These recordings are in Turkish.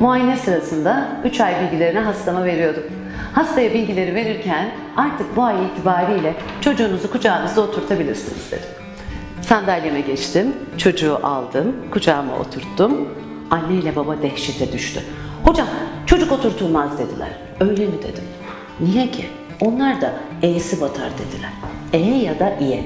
Muayene sırasında 3 ay bilgilerini hastama veriyordum. Hastaya bilgileri verirken artık bu ay itibariyle çocuğunuzu kucağınızda oturtabilirsiniz dedim. Sandalyeme geçtim, çocuğu aldım, kucağıma oturttum. Anne ile baba dehşete düştü. Hocam çocuk oturtulmaz dediler. Öyle mi dedim. Niye ki? Onlar da E'si batar dediler. E ya da İye.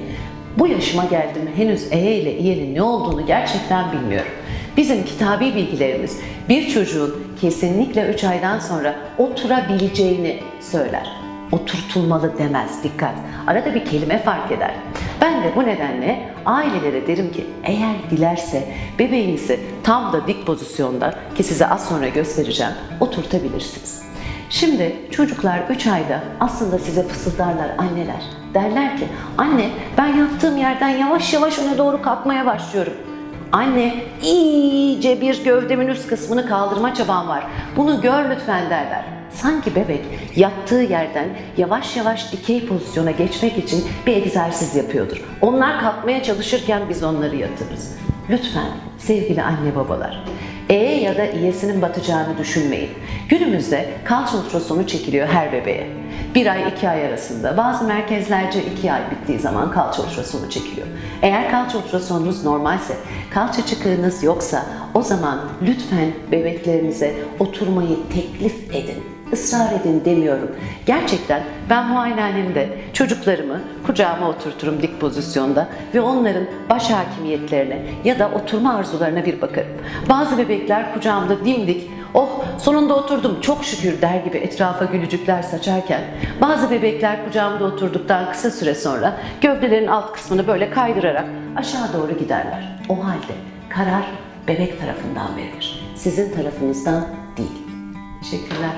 Bu yaşıma geldim henüz E ile İye'nin ne olduğunu gerçekten bilmiyorum. Bizim kitabi bilgilerimiz bir çocuğun kesinlikle 3 aydan sonra oturabileceğini söyler. Oturtulmalı demez dikkat. Arada bir kelime fark eder. Ben de bu nedenle ailelere derim ki eğer dilerse bebeğinizi tam da dik pozisyonda ki size az sonra göstereceğim oturtabilirsiniz. Şimdi çocuklar 3 ayda aslında size fısıldarlar anneler. Derler ki anne ben yattığım yerden yavaş yavaş öne doğru kalkmaya başlıyorum. Anne iyice bir gövdemin üst kısmını kaldırma çabam var. Bunu gör lütfen derler. Sanki bebek yattığı yerden yavaş yavaş dikey pozisyona geçmek için bir egzersiz yapıyordur. Onlar kalkmaya çalışırken biz onları yatırırız. Lütfen sevgili anne babalar, E ya da İ'sinin batacağını düşünmeyin. Günümüzde kalça ultrasonu çekiliyor her bebeğe. Bir ay iki ay arasında bazı merkezlerce iki ay bittiği zaman kalça ultrasonu çekiliyor. Eğer kalça ultrasonunuz normalse, kalça çıkığınız yoksa o zaman lütfen bebeklerinize oturmayı teklif edin. Israr edin demiyorum. Gerçekten ben muayenehanemde çocuklarımı kucağıma oturturum dik pozisyonda ve onların baş hakimiyetlerine ya da oturma arzularına bir bakarım. Bazı bebekler kucağımda dimdik Oh sonunda oturdum çok şükür der gibi etrafa gülücükler saçarken bazı bebekler kucağımda oturduktan kısa süre sonra gövdelerin alt kısmını böyle kaydırarak aşağı doğru giderler. O halde karar bebek tarafından verilir. Sizin tarafınızdan değil. Teşekkürler.